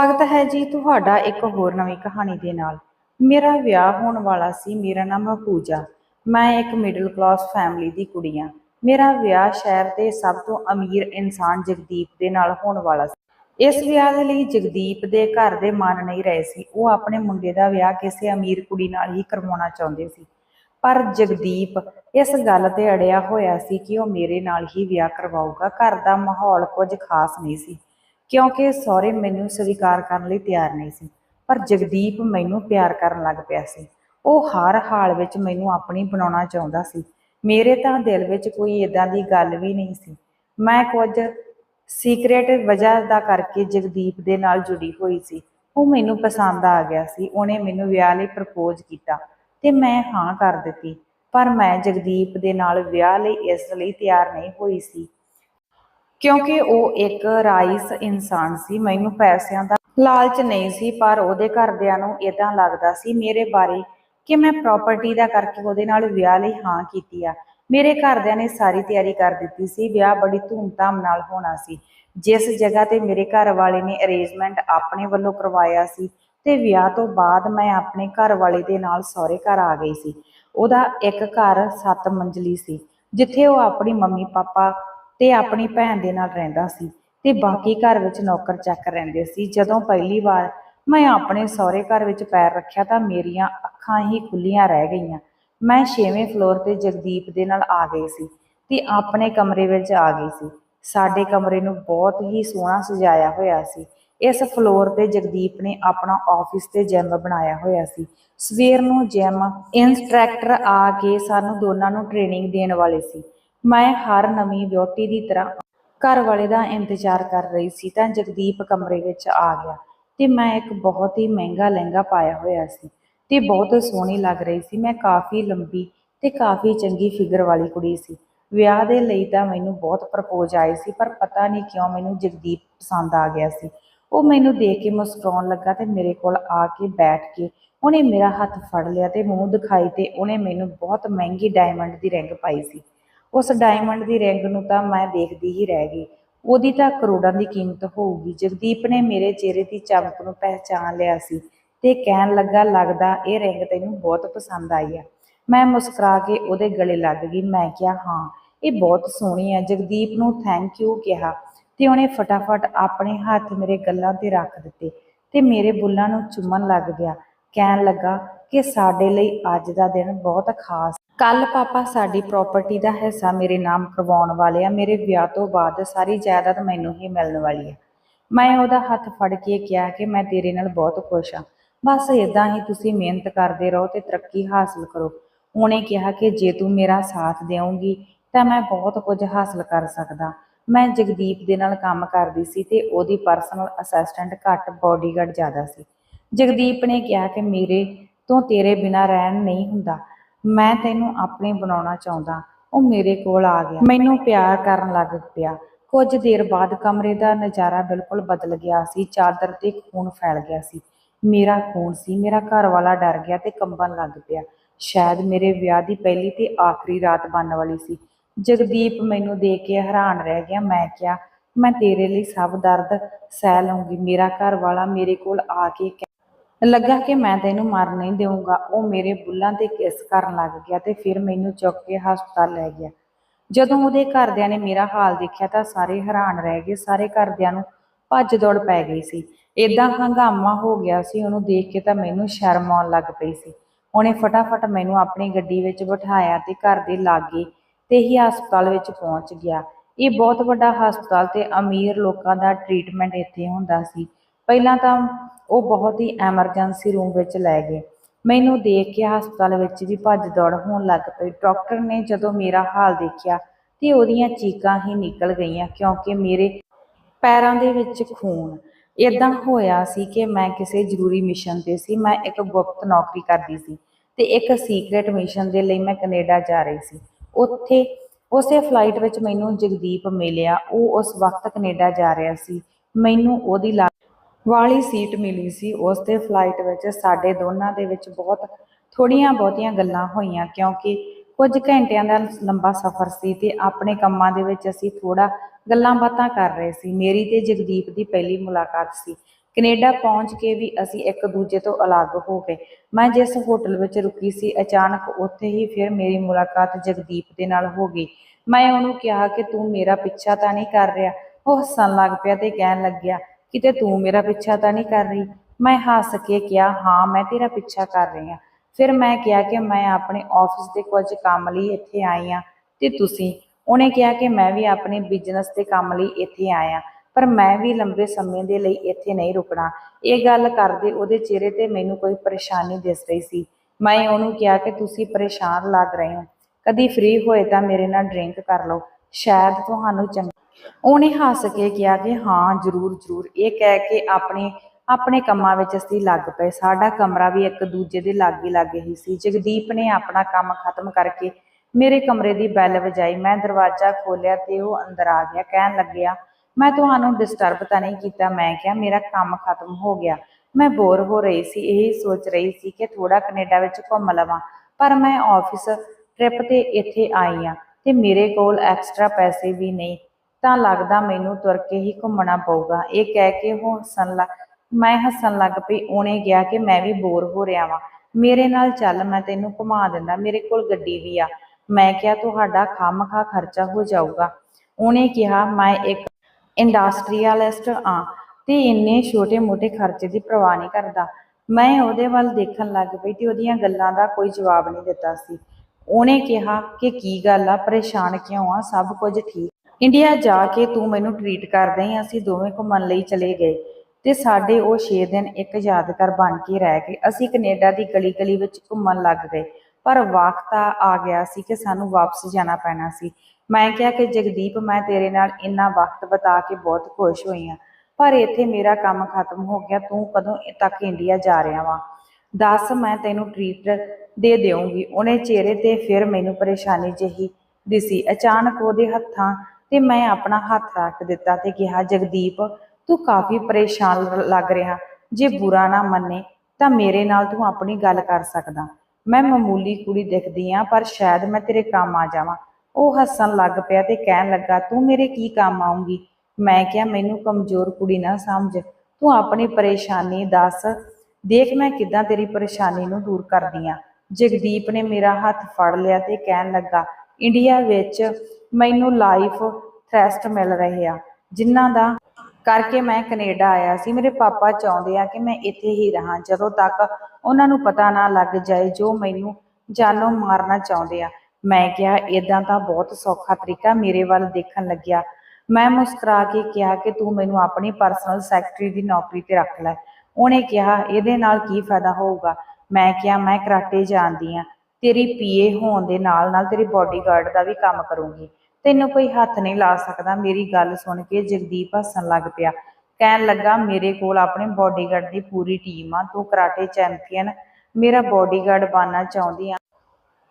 ਸਵਾਗਤ ਹੈ ਜੀ ਤੁਹਾਡਾ ਇੱਕ ਹੋਰ ਨਵੀਂ ਕਹਾਣੀ ਦੇ ਨਾਲ। ਮੇਰਾ ਵਿਆਹ ਹੋਣ ਵਾਲਾ ਸੀ, ਮੇਰਾ ਨਾਮ ਹੈ ਪੂਜਾ। ਮੈਂ ਇੱਕ ਮਿਡਲ ਕਲਾਸ ਫੈਮਿਲੀ ਦੀ ਕੁੜੀ ਹਾਂ। ਮੇਰਾ ਵਿਆਹ ਸ਼ਹਿਰ ਦੇ ਸਭ ਤੋਂ ਅਮੀਰ ਇਨਸਾਨ ਜਗਦੀਪ ਦੇ ਨਾਲ ਹੋਣ ਵਾਲਾ ਸੀ। ਇਸ ਵਿਆਹ ਦੇ ਲਈ ਜਗਦੀਪ ਦੇ ਘਰ ਦੇ ਮਨ ਨਹੀਂ ਰਹੇ ਸੀ। ਉਹ ਆਪਣੇ ਮੁੰਡੇ ਦਾ ਵਿਆਹ ਕਿਸੇ ਅਮੀਰ ਕੁੜੀ ਨਾਲ ਹੀ ਕਰਵਾਉਣਾ ਚਾਹੁੰਦੇ ਸੀ। ਪਰ ਜਗਦੀਪ ਇਸ ਗੱਲ ਤੇ ਅੜਿਆ ਹੋਇਆ ਸੀ ਕਿ ਉਹ ਮੇਰੇ ਨਾਲ ਹੀ ਵਿਆਹ ਕਰਵਾਊਗਾ। ਘਰ ਦਾ ਮਾਹੌਲ ਕੁਝ ਖਾਸ ਨਹੀਂ ਸੀ। ਕਿਉਂਕਿ ਸਹੁਰੇ ਮੈਨੂੰ ਸਵੀਕਾਰ ਕਰਨ ਲਈ ਤਿਆਰ ਨਹੀਂ ਸੀ, ਪਰ ਜਗਦੀਪ ਮੈਨੂੰ ਪਿਆਰ ਕਰਨ ਲੱਗ ਪਿਆ ਸੀ। ਉਹ ਹਰ ਹਾਲ ਵਿੱਚ ਮੈਨੂੰ ਆਪਣੀ ਬਣਾਉਣਾ ਚਾਹੁੰਦਾ ਸੀ। ਮੇਰੇ ਤਾਂ ਦਿਲ ਵਿੱਚ ਕੋਈ ਇਦਾਂ ਦੀ ਗੱਲ ਵੀ ਨਹੀਂ ਸੀ। ਮੈਂ ਕੁਝ ਸੀਕ੍ਰੇਟ ਵਜ੍ਹਾ ਦਾ ਕਰਕੇ ਜਗਦੀਪ ਦੇ ਨਾਲ ਜੁੜੀ ਹੋਈ ਸੀ। ਉਹ ਮੈਨੂੰ ਪਸੰਦ ਆ ਗਿਆ ਸੀ। ਉਹਨੇ ਮੈਨੂੰ ਵਿਆਹ ਲਈ ਪ੍ਰਪੋਜ਼ ਕੀਤਾ ਤੇ ਮੈਂ ਹਾਂ ਕਰ ਦਿੱਤੀ। ਪਰ ਮੈਂ ਜਗਦੀਪ ਦੇ ਨਾਲ ਵਿਆਹ ਲਈ ਇਸ ਲਈ ਤਿਆਰ ਨਹੀਂ ਹੋਈ ਸੀ। ਕਿਉਂਕਿ ਉਹ ਇੱਕ ਰਾਈਸ ਇਨਸਾਨ ਸੀ, ਮੈਨੂੰ ਪੈਸਿਆਂ ਦਾ ਲਾਲਚ ਨਹੀਂ ਸੀ, ਪਰ ਉਹਦੇ ਘਰਦਿਆਂ ਨੂੰ ਇਦਾਂ ਲੱਗਦਾ ਸੀ, ਮੇਰੇ ਬਾਰੇ ਕਿ ਮੈਂ ਪ੍ਰਾਪਰਟੀ ਦਾ ਕਰਕੇ ਉਹਦੇ ਨਾਲ ਵਿਆਹ ਲਈ ਹਾਂ ਕੀਤੀ ਆ। ਮੇਰੇ ਘਰਦਿਆਂ ਨੇ ਸਾਰੀ ਤਿਆਰੀ ਕਰ ਦਿੱਤੀ ਸੀ, ਵਿਆਹ ਬੜੀ ਧੂਮਧਾਮ ਨਾਲ ਹੋਣਾ ਸੀ। ਜਿਸ ਜਗ੍ਹਾ ਤੇ ਮੇਰੇ ਘਰ ਵਾਲੇ ਨੇ ਅਰੇਂਜਮੈਂਟ ਆਪਣੇ ਵੱਲੋਂ ਕਰਵਾਇਆ ਸੀ, ਤੇ ਵਿਆਹ ਤੋਂ ਬਾਅਦ ਮੈਂ ਆਪਣੇ ਘਰ ਵਾਲੇ ਦੇ ਨਾਲ ਸਹੁਰੇ ਘਰ ਆ ਗਈ ਸੀ। ਉਹਦਾ ਇੱਕ ਘਰ ਸੱਤ ਮੰਜ਼ਲੀ ਸੀ, ਜਿੱਥੇ ਉਹ ਆਪਣੀ ਮੰਮੀ ਪਾਪਾ ਤੇ ਆਪਣੀ ਭੈਣ ਦੇ ਨਾਲ ਰਹਿੰਦਾ ਸੀ ਤੇ ਬਾਕੀ ਘਰ ਵਿੱਚ ਨੌਕਰ ਚੱਕ ਰਹਿੰਦੇ ਸੀ। ਜਦੋਂ ਪਹਿਲੀ ਵਾਰ ਮੈਂ ਆਪਣੇ ਸਹੁਰੇ ਘਰ ਵਿੱਚ ਪੈਰ ਰੱਖਿਆ ਤਾਂ ਮੇਰੀਆਂ ਅੱਖਾਂ ਹੀ ਖੁੱਲੀਆਂ ਰਹਿ ਗਈਆਂ। ਮੈਂ 6ਵੇਂ ਫਲੋਰ ਤੇ ਜਗਦੀਪ ਦੇ ਨਾਲ ਆ ਗਈ ਸੀ ਤੇ ਆਪਣੇ ਕਮਰੇ ਵਿੱਚ ਆ ਗਈ ਸੀ। ਸਾਡੇ ਕਮਰੇ ਨੂੰ ਬਹੁਤ ਹੀ ਸੋਹਣਾ ਸਜਾਇਆ ਹੋਇਆ ਸੀ। ਇਸ ਫਲੋਰ ਤੇ ਜਗਦੀਪ ਨੇ ਆਪਣਾ ਆਫਿਸ ਤੇ ਜਿਮ ਬਣਾਇਆ ਹੋਇਆ ਸੀ। ਸਵੇਰ ਨੂੰ ਜਿਮ ਇੰਸਟ੍ਰਕਟਰ ਆ ਕੇ ਸਾਨੂੰ ਦੋਨਾਂ ਨੂੰ ਟ੍ਰੇਨਿੰਗ ਦੇਣ ਵਾਲੇ ਸੀ। ਮੈਂ ਹਰ ਨਵੀਂ ਵਿਅਕਤੀ ਦੀ ਤਰ੍ਹਾਂ ਘਰ ਵਾਲੇ ਦਾ ਇੰਤਜ਼ਾਰ ਕਰ ਰਹੀ ਸੀ ਤਾਂ ਜਗਦੀਪ ਕਮਰੇ ਵਿੱਚ ਆ ਗਿਆ ਤੇ ਮੈਂ ਇੱਕ ਬਹੁਤ ਹੀ ਮਹਿੰਗਾ ਲਹਿੰਗਾ ਪਾਇਆ ਹੋਇਆ ਸੀ ਤੇ ਬਹੁਤ ਸੋਹਣੀ ਲੱਗ ਰਹੀ ਸੀ। ਮੈਂ ਕਾਫੀ ਲੰਬੀ ਤੇ ਕਾਫੀ ਚੰਗੀ ਫਿਗਰ ਵਾਲੀ ਕੁੜੀ ਸੀ। ਵਿਆਹ ਦੇ ਲਈ ਤਾਂ ਮੈਨੂੰ ਬਹੁਤ ਪ੍ਰਪੋਜ਼ ਆਏ ਸੀ ਪਰ ਪਤਾ ਨਹੀਂ ਕਿਉਂ ਮੈਨੂੰ ਜਗਦੀਪ ਪਸੰਦ ਆ ਗਿਆ ਸੀ। ਉਹ ਮੈਨੂੰ ਦੇਖ ਕੇ ਮੁਸਕਰਾਉਣ ਲੱਗਾ ਤੇ ਮੇਰੇ ਕੋਲ ਆ ਕੇ ਬੈਠ ਕੇ ਉਹਨੇ ਮੇਰਾ ਹੱਥ ਫੜ ਲਿਆ ਤੇ ਮੂੰਹ ਦਿਖਾਈ ਤੇ ਉਹਨੇ ਮੈਨੂੰ ਬਹੁਤ ਮਹਿੰਗੀ ਡਾਇਮੰਡ ਦੀ ਰਿੰਗ ਪਾਈ ਸੀ। ਉਸ ਡਾਇਮੰਡ ਦੀ ਰਿੰਗ ਨੂੰ ਤਾਂ ਮੈਂ ਦੇਖਦੀ ਹੀ ਰਹਿ ਗਈ। ਉਹਦੀ ਤਾਂ ਕਰੋੜਾਂ ਦੀ ਕੀਮਤ ਹੋਊਗੀ। ਜਗਦੀਪ ਨੇ ਮੇਰੇ ਚਿਹਰੇ ਦੀ ਚਮਕ ਨੂੰ ਪਹਿਚਾਨ ਲਿਆ ਸੀ ਤੇ ਕਹਿਣ ਲੱਗਾ, ਲੱਗਦਾ ਇਹ ਰਿੰਗ ਤੈਨੂੰ ਬਹੁਤ ਪਸੰਦ ਆਈ ਆ। ਮੈਂ ਮੁਸਕਰਾ ਕੇ ਉਹਦੇ ਗਲੇ ਲੱਗ ਗਈ। ਮੈਂ ਕਿਹਾ, ਹਾਂ, ਇਹ ਬਹੁਤ ਸੋਹਣੀ ਹੈ ਜਗਦੀਪ ਨੂੰ ਥੈਂਕ ਯੂ ਕਿਹਾ ਤੇ ਉਹਨੇ ਫਟਾਫਟ ਆਪਣੇ ਹੱਥ ਮੇਰੇ ਗੱਲਾਂ ਤੇ ਰੱਖ ਦਿੱਤੇ ਤੇ ਮੇਰੇ ਬੁੱਲਾਂ ਨੂੰ ਚੁੰਮਣ ਲੱਗ ਗਿਆ। ਕਹਿਣ ਲੱਗਾ ਕਿ ਸਾਡੇ ਲਈ ਅੱਜ ਦਾ ਦਿਨ ਬਹੁਤ ਖਾਸ ਕੱਲ ਪਾਪਾ ਸਾਡੀ ਪ੍ਰਾਪਰਟੀ ਦਾ ਹਿੱਸਾ ਮੇਰੇ ਨਾਮ ਕਰਵਾਉਣ ਵਾਲੇ ਆ। ਮੇਰੇ ਵਿਆਹ ਤੋਂ ਬਾਅਦ ਸਾਰੀ ਜਾਇਦਾਦ ਮੈਨੂੰ ਹੀ ਮਿਲਣ ਵਾਲੀ ਆ। ਮੈਂ ਉਹਦਾ ਹੱਥ ਫੜ ਕੇ ਕਿਹਾ ਕਿ ਮੈਂ ਤੇਰੇ ਨਾਲ ਬਹੁਤ ਖੁਸ਼ ਹਾਂ ਬਸ ਇਦਾਂ ਹੀ ਤੁਸੀਂ ਮਿਹਨਤ ਕਰਦੇ ਰਹੋ ਤੇ ਤਰੱਕੀ ਹਾਸਲ ਕਰੋ। ਉਹਨੇ ਕਿਹਾ ਕਿ ਜੇ ਤੂੰ ਮੇਰਾ ਸਾਥ ਦੇਵੀਂ ਤਾਂ ਮੈਂ ਬਹੁਤ ਕੁਝ ਹਾਸਲ ਕਰ ਸਕਦਾ। ਮੈਂ ਜਗਦੀਪ ਦੇ ਨਾਲ ਕੰਮ ਕਰਦੀ ਸੀ ਤੇ ਉਹਦੀ ਪਰਸਨਲ ਅਸਿਸਟੈਂਟ ਘੱਟ ਬਾਡੀਗਾਰਡ ਜ਼ਿਆਦਾ ਸੀ। ਜਗਦੀਪ ਨੇ ਕਿਹਾ ਕਿ ਮੇਰੇ ਤੋਂ ਤੇਰੇ ਬਿਨਾ ਰਹਿਣ ਨਹੀਂ ਹੁੰਦਾ। ਮੈਂ ਤੈਨੂੰ ਆਪਣੇ ਬਣਾਉਣਾ ਚਾਹੁੰਦਾ। ਉਹ ਮੇਰੇ ਕੋਲ ਆ ਗਿਆ। ਮੈਨੂੰ ਪਿਆਰ ਕਰਨ ਲੱਗ ਪਿਆ। ਕੁਝ ਦੇਰ ਬਾਅਦ ਕਮਰੇ ਦਾ ਨਜ਼ਾਰਾ ਬਿਲਕੁਲ ਬਦਲ ਗਿਆ ਸੀ। ਚਾਦਰ ਤੇ ਖੂਨ ਫੈਲ ਗਿਆ ਸੀ। ਮੇਰਾ ਖੂਨ ਸੀ। ਮੇਰਾ ਘਰ ਵਾਲਾ ਡਰ ਗਿਆ ਤੇ ਕੰਬਣ ਲੱਗ ਪਿਆ। ਸ਼ਾਇਦ ਮੇਰੇ ਵਿਆਹ ਦੀ ਪਹਿਲੀ ਤੇ ਆਖਰੀ ਰਾਤ ਬਣਨ ਵਾਲੀ ਸੀ। ਜਗਦੀਪ ਮੈਨੂੰ ਦੇਖ ਕੇ ਹੈਰਾਨ ਰਹਿ ਗਿਆ। ਮੈਂ ਕਿਹਾ, ਮੈਂ ਤੇਰੇ ਲਈ ਸਭ ਦਰਦ ਸਹਿ ਲਵਾਂਗੀ ਮੇਰਾ ਘਰ ਵਾਲਾ ਮੇਰੇ ਕੋਲ ਆ ਕੇ ਲੱਗਾ ਕਿ ਮੈਂ ਤੈਨੂੰ ਮਰ ਨਹੀਂ ਦੇਵਾਂਗਾ ਉਹ ਮੇਰੇ ਬੁੱਲਾਂ ਤੇ ਕਿਸ ਕਰਨ ਲੱਗ ਗਿਆ ਤੇ ਫਿਰ ਮੈਨੂੰ ਚੁੱਕ ਕੇ ਹਸਪਤਾਲ ਲੈ ਗਿਆ। ਜਦੋਂ ਉਹਦੇ ਘਰਦਿਆਂ ਨੇ ਮੇਰਾ ਹਾਲ ਦੇਖਿਆ ਤਾਂ ਸਾਰੇ ਹੈਰਾਨ ਰਹਿ ਗਏ। ਸਾਰੇ ਘਰਦਿਆਂ ਨੂੰ ਭੱਜ ਦੌੜ ਪੈ ਗਈ ਸੀ। ਏਦਾਂ ਹੰਗਾਮਾ ਹੋ ਗਿਆ ਸੀ। ਉਹਨੂੰ ਦੇਖ ਕੇ ਤਾਂ ਮੈਨੂੰ ਸ਼ਰਮ ਆਉਣ ਲੱਗ ਪਈ ਸੀ। ਉਹਨੇ ਫਟਾਫਟ ਮੈਨੂੰ ਆਪਣੀ ਗੱਡੀ ਵਿੱਚ ਬਿਠਾਇਆ ਤੇ ਘਰ ਦੇ ਲਾਗੇ ਤੇ ਹੀ ਹਸਪਤਾਲ ਵਿੱਚ ਪਹੁੰਚ ਗਿਆ। ਇਹ ਬਹੁਤ ਵੱਡਾ ਹਸਪਤਾਲ ਤੇ ਅਮੀਰ ਲੋਕਾਂ ਦਾ ਟ੍ਰੀਟਮੈਂਟ ਇੱਥੇ ਹੁੰਦਾ ਸੀ। ਪਹਿਲਾਂ ਤਾਂ ਉਹ ਬਹੁਤ ਹੀ ਐਮਰਜੈਂਸੀ ਰੂਮ ਵਿੱਚ ਲੈ ਗਏ। ਮੈਨੂੰ ਦੇਖ ਕੇ ਹਸਪਤਾਲ ਵਿੱਚ ਵੀ ਭੱਜ ਦੌੜ ਹੋਣ ਲੱਗ ਪਈ। ਡਾਕਟਰ ਨੇ ਜਦੋਂ ਮੇਰਾ ਹਾਲ ਦੇਖਿਆ ਤੇ ਉਹਦੀਆਂ ਚੀਕਾਂ ਹੀ ਨਿਕਲ ਗਈਆਂ ਕਿਉਂਕਿ ਮੇਰੇ ਪੈਰਾਂ ਦੇ ਵਿੱਚ ਖੂਨ। ਇਦਾਂ ਹੋਇਆ ਸੀ ਕਿ ਮੈਂ ਕਿਸੇ ਜ਼ਰੂਰੀ ਮਿਸ਼ਨ ਤੇ ਸੀ। ਮੈਂ ਇੱਕ ਗੁਪਤ ਨੌਕਰੀ ਕਰਦੀ ਸੀ ਤੇ ਇੱਕ ਸੀਕ੍ਰੇਟ ਮਿਸ਼ਨ ਦੇ ਲਈ ਮੈਂ ਕੈਨੇਡਾ ਜਾ ਰਹੀ ਸੀ। ਉੱਥੇ ਉਸੇ ਫਲਾਈਟ ਵਿੱਚ ਮੈਨੂੰ ਜਗਦੀਪ ਮਿਲਿਆ। ਉਹ ਉਸ ਵਕਤ ਕੈਨੇਡਾ ਜਾ ਰਿਹਾ ਸੀ। ਮੈਨੂੰ ਉਹਦੀ ਲਾ ਵਾਲੀ ਸੀਟ ਮਿਲੀ ਸੀ ਉਸ ਤੇ ਫਲਾਈਟ ਵਿੱਚ ਸਾਡੇ ਦੋਨਾਂ ਦੇ ਵਿੱਚ ਬਹੁਤ ਥੋੜੀਆਂ ਬਹੁਤੀਆਂ ਗੱਲਾਂ ਹੋਈਆਂ, ਕਿਉਂਕਿ ਕੁਝ ਘੰਟਿਆਂ ਦਾ ਲੰਬਾ ਸਫ਼ਰ ਸੀ ਤੇ ਆਪਣੇ ਕੰਮਾਂ ਦੇ ਵਿੱਚ ਅਸੀਂ ਥੋੜਾ ਗੱਲਾਂ ਬਾਤਾਂ ਕਰ ਰਹੇ ਸੀ। ਮੇਰੀ ਤੇ ਜਗਦੀਪ ਦੀ ਪਹਿਲੀ ਮੁਲਾਕਾਤ ਸੀ। ਕੈਨੇਡਾ ਪਹੁੰਚ ਕੇ ਵੀ ਅਸੀਂ ਇੱਕ ਦੂਜੇ ਤੋਂ ਅਲੱਗ ਹੋ ਗਏ। ਮੈਂ ਜਿਸ ਹੋਟਲ ਵਿੱਚ ਰੁਕੀ ਸੀ, ਅਚਾਨਕ ਉੱਥੇ ਹੀ ਫਿਰ ਮੇਰੀ ਮੁਲਾਕਾਤ ਜਗਦੀਪ ਦੇ ਨਾਲ ਹੋ ਗਈ। ਮੈਂ ਉਹਨੂੰ ਕਿਹਾ ਕਿ ਤੂੰ ਮੇਰਾ ਪਿੱਛਾ ਤਾਂ ਨਹੀਂ ਕਰ ਰਿਹਾ, ਉਹ ਹੱਸਣ ਲੱਗ ਪਿਆ ਤੇ ਕਹਿਣ ਲੱਗਿਆ ਕਿਤੇ ਤੂੰ ਮੇਰਾ ਪਿੱਛਾ ਤਾਂ ਨਹੀਂ ਕਰ ਰਹੀ? ਮੈਂ ਹੱਸ ਕੇ ਕਿਹਾ, ਹਾਂ, ਮੈਂ ਤੇਰਾ ਪਿੱਛਾ ਕਰ ਰਹੀ ਹਾਂ। ਫਿਰ ਮੈਂ ਕਿਹਾ ਕਿ ਮੈਂ ਆਪਣੇ ਆਫਿਸ ਦੇ ਕੁਝ ਕੰਮ ਲਈ ਇੱਥੇ ਆਈ ਹਾਂ ਤੇ ਤੁਸੀਂ? ਉਹਨੇ ਕਿਹਾ ਕਿ ਮੈਂ ਵੀ ਆਪਣੇ ਬਿਜ਼ਨਸ ਦੇ ਕੰਮ ਲਈ ਇੱਥੇ ਆਇਆ ਪਰ ਮੈਂ ਵੀ ਲੰਬੇ ਸਮੇਂ ਦੇ ਲਈ ਇੱਥੇ ਨਹੀਂ ਰੁਕਣਾ। ਇਹ ਗੱਲ ਕਰਦੇ ਉਹਦੇ ਚਿਹਰੇ ਤੇ ਮੈਨੂੰ ਕੋਈ ਪਰੇਸ਼ਾਨੀ ਦਿਸ ਰਹੀ ਸੀ। ਮੈਂ ਉਹਨੂੰ ਕਿਹਾ ਕਿ ਤੁਸੀਂ ਪਰੇਸ਼ਾਨ ਲੱਗ ਰਹੇ ਹੋ। ਕਦੀ ਫ੍ਰੀ ਹੋਏ ਤਾਂ ਮੇਰੇ ਨਾਲ ਡਰਿੰਕ ਕਰ ਲਓ। ਸ਼ਾਇਦ ਤੁਹਾਨੂੰ ਚੰਗਾ ਉਹਨੇ ਹੱਸ ਕੇ ਕਿਹਾ ਕਿ ਹਾਂ, ਜ਼ਰੂਰ ਜ਼ਰੂਰ। ਇਹ ਕਹਿ ਕੇ ਆਪਣੇ ਆਪਣੇ ਕੰਮਾਂ ਵਿੱਚ ਅਸੀਂ ਲੱਗ ਪਏ। ਸਾਡਾ ਕਮਰਾ ਵੀ ਇੱਕ ਦੂਜੇ ਦੇ ਲਾਗੇ ਲਾਗੇ ਹੀ ਸੀ। ਜਗਦੀਪ ਨੇ ਆਪਣਾ ਕੰਮ ਖਤਮ ਕਰਕੇ ਮੇਰੇ ਕਮਰੇ ਦੀ ਬੈਲ ਵਜਾਈ। ਮੈਂ ਦਰਵਾਜ਼ਾ ਖੋਲ੍ਹਿਆ ਤੇ ਉਹ ਅੰਦਰ ਆ ਗਿਆ। ਕਹਿਣ ਲੱਗਿਆ, ਮੈਂ ਤੁਹਾਨੂੰ ਡਿਸਟਰਬ ਤਾਂ ਨਹੀਂ ਕੀਤਾ। ਮੈਂ ਕਿਹਾ, ਮੇਰਾ ਕੰਮ ਖਤਮ ਹੋ ਗਿਆ। ਮੈਂ ਬੋਰ ਹੋ ਰਹੀ ਸੀ। ਇਹ ਸੋਚ ਰਹੀ ਸੀ ਕਿ ਥੋੜਾ ਕੈਨੇਡਾ ਵਿੱਚ ਘੁੰਮ ਲਵਾਂ। ਪਰ ਮੈਂ ਆਫਿਸ ਟ੍ਰਿਪ ਤੇ ਇੱਥੇ ਆਈ ਆ ਤੇ ਮੇਰੇ ਕੋਲ ਐਕਸਟਰਾ ਪੈਸੇ ਵੀ ਨਹੀਂ ਤਾਂ ਲੱਗਦਾ ਮੈਨੂੰ ਤੁਰ ਕੇ ਹੀ ਘੁੰਮਣਾ ਪਊਗਾ। ਇਹ ਕਹਿ ਕੇ ਉਹ ਹੱਸਣ ਲੱਗ ਮੈਂ ਹੱਸਣ ਲੱਗ ਪਈ, ਉਹਨੇ ਕਿਹਾ ਕਿ ਮੈਂ ਵੀ ਬੋਰ ਹੋ ਰਿਹਾ ਵਾਂ। ਮੇਰੇ ਨਾਲ ਚੱਲ, ਮੈਂ ਤੈਨੂੰ ਘੁਮਾ ਦਿੰਦਾ, ਮੇਰੇ ਕੋਲ ਗੱਡੀ ਵੀ ਆ। ਮੈਂ ਕਿਹਾ, ਤੁਹਾਡਾ ਖਾਮਖਾ ਖਰਚਾ ਹੋ ਜਾਊਗਾ। ਉਹਨੇ ਕਿਹਾ, ਮੈਂ ਇੱਕ ਇੰਡਸਟਰੀਅਲਿਸਟ ਆ ਤੇ ਇੰਨੇ ਛੋਟੇ-ਮੋਟੇ ਖਰਚੇ ਦੀ ਪਰਵਾਹ ਨਹੀਂ ਕਰਦਾ। ਮੈਂ ਉਹਦੇ ਵੱਲ ਦੇਖਣ ਲੱਗ ਪਈ ਤੇ ਉਹਦੀਆਂ ਗੱਲਾਂ ਦਾ ਕੋਈ ਜਵਾਬ ਨਹੀਂ ਦਿੱਤਾ ਸੀ। ਉਹਨੇ ਕਿਹਾ ਕਿ ਕੀ ਗੱਲ ਆ, ਪਰੇਸ਼ਾਨ ਕਿਉਂ ਆ? ਸਭ ਕੁਝ ਠੀਕ ਇੰਡੀਆ ਜਾ ਕੇ ਤੂੰ ਮੈਨੂੰ ਟਰੀਟ ਕਰਦਾ ਹੀ ਅਸੀਂ ਦੋਵੇਂ ਘੁੰਮਣ ਲਈ ਚਲੇ ਗਏ ਤੇ ਸਾਡੇ ਉਹ 6 ਦਿਨ ਇੱਕ ਯਾਦਗਾਰ ਬਣ ਕੇ ਰਹਿ ਗਏ। ਅਸੀਂ ਕੈਨੇਡਾ ਦੀ ਗਲੀ-ਗਲੀ ਵਿੱਚ ਘੁੰਮਣ ਲੱਗ ਗਏ, ਪਰ ਵਕਤ ਆ ਗਿਆ ਸੀ ਕਿ ਸਾਨੂੰ ਵਾਪਸ ਜਾਣਾ ਪੈਣਾ ਸੀ। ਮੈਂ ਕਿਹਾ ਕਿ, ਜਗਦੀਪ, ਮੈਂ ਤੇਰੇ ਨਾਲ ਇੰਨਾ ਵਕਤ ਬਿਤਾ ਕੇ ਬਹੁਤ ਖੁਸ਼ ਹੋਈ ਹਾਂ ਪਰ ਇੱਥੇ ਮੇਰਾ ਕੰਮ ਖਤਮ ਹੋ ਗਿਆ, ਤੂੰ ਕਦੋਂ ਤੱਕ ਇੰਡੀਆ ਜਾ ਰਿਹਾ ਵਾਂ? ਦੱਸ, ਮੈਂ ਤੈਨੂੰ ਟ੍ਰੀਟ ਦੇ ਦੇਵਾਂਗੀ ਉਹਨੇ ਚਿਹਰੇ ਤੇ ਫਿਰ ਮੈਨੂੰ ਪਰੇਸ਼ਾਨੀ ਜਿਹੀ ਦਿਸੀ। ਅਚਾਨਕ ਉਹਦੇ ਹੱਥਾਂ ਤੇ ਮੈਂ ਆਪਣਾ ਹੱਥ ਰੱਖ ਦਿੱਤਾ ਤੇ ਕਿਹਾ, ਜਗਦੀਪ, ਤੂੰ ਕਾਫੀ ਪਰੇਸ਼ਾਨ ਲੱਗ ਰਿਹਾ। ਜੇ ਬੁਰਾ ਨਾ ਮੰਨੇ, ਤਾਂ ਮੇਰੇ ਨਾਲ ਤੂੰ ਆਪਣੀ ਗੱਲ ਕਰ ਸਕਦਾ। ਮੈਂ ਮਾਮੂਲੀ ਕੁੜੀ ਦਿਖਦੀ ਆ, ਪਰ ਸ਼ਾਇਦ ਮੈਂ ਤੇਰੇ ਕੰਮ ਆ ਜਾਵਾਂ। ਉਹ ਹੱਸਣ ਲੱਗ ਪਿਆ ਤੇ ਕਹਿਣ ਲੱਗਾ, ਤੂੰ ਮੇਰੇ ਕੀ ਕੰਮ ਆਉਂਗੀ ਮੈਂ ਕਿਹਾ, ਮੈਨੂੰ ਕਮਜ਼ੋਰ ਕੁੜੀ ਨਾ ਸਮਝ। ਤੂੰ ਆਪਣੀ ਪਰੇਸ਼ਾਨੀ ਦੱਸ। ਦੇਖ ਮੈਂ ਕਿੱਦਾਂ ਤੇਰੀ ਪਰੇਸ਼ਾਨੀ ਨੂੰ ਦੂਰ ਕਰਦੀ ਆ। ਜਗਦੀਪ ਨੇ ਮੇਰਾ ਹੱਥ ਫੜ ਲਿਆ ਤੇ ਕਹਿਣ ਲੱਗਾ, ਇੰਡੀਆ ਵਿੱਚ ਮੈਨੂੰ ਲਾਈਫ ਥ੍ਰੈਸਟ ਮਿਲ ਰਹੇ ਆ, ਜਿਨ੍ਹਾਂ ਦਾ ਕਰਕੇ ਮੈਂ ਕੈਨੇਡਾ ਆਇਆ ਸੀ। ਮੇਰੇ ਪਾਪਾ ਚਾਹੁੰਦੇ ਆ ਕਿ ਮੈਂ ਇੱਥੇ ਹੀ ਰਹਾਂ, ਜਦੋਂ ਤੱਕ ਉਹਨਾਂ ਨੂੰ ਪਤਾ ਨਾ ਲੱਗ ਜਾਏ ਜੋ ਮੈਨੂੰ ਜਾਨੋਂ ਮਾਰਨਾ ਚਾਹੁੰਦੇ ਆ। ਮੈਂ ਕਿਹਾ ਇਦਾਂ ਤਾਂ ਬਹੁਤ ਸੌਖਾ ਤਰੀਕਾ ਮੇਰੇ ਵੱਲ ਦੇਖਣ ਲੱਗਿਆ। ਮੈਂ ਮੁਸਕਰਾ ਕੇ ਕਿਹਾ ਕਿ ਤੂੰ ਮੈਨੂੰ ਆਪਣੀ ਪਰਸਨਲ ਸੈਕਟਰੀ ਦੀ ਨੌਕਰੀ ਤੇ ਰੱਖ ਲੈ। ਉਹਨੇ ਕਿਹਾ, ਇਹਦੇ ਨਾਲ ਕੀ ਫਾਇਦਾ ਹੋਊਗਾ? ਮੈਂ ਕਿਹਾ, ਮੈਂ ਕਰਾਟੇ ਜਾਣਦੀ ਆ। ਤੇਰੀ ਪੀਏ ਹੋਣ ਦੇ ਨਾਲ ਨਾਲ ਤੇਰੀ ਬਾਡੀਗਾਰਡ ਦਾ ਵੀ ਕੰਮ ਕਰੂੰਗੀ। ਤੈਨੂੰ ਕੋਈ ਹੱਥ ਨਹੀਂ ਲਾ ਸਕਦਾ। ਮੇਰੀ ਗੱਲ ਸੁਣ ਕੇ ਜਗਦੀਪ ਹੱਸਣ ਲੱਗ ਪਿਆ। ਕਹਿਣ ਲੱਗਾ, ਮੇਰੇ ਕੋਲ ਆਪਣੇ ਬਾਡੀਗਾਰਡ ਦੀ ਪੂਰੀ ਟੀਮ ਆ। ਤੂੰ ਕਰਾਟੇ ਚੈਂਪੀਅਨ ਮੇਰਾ ਬਾਡੀਗਾਰਡ ਬਣਨਾ ਚਾਹੁੰਦੀ ਆ।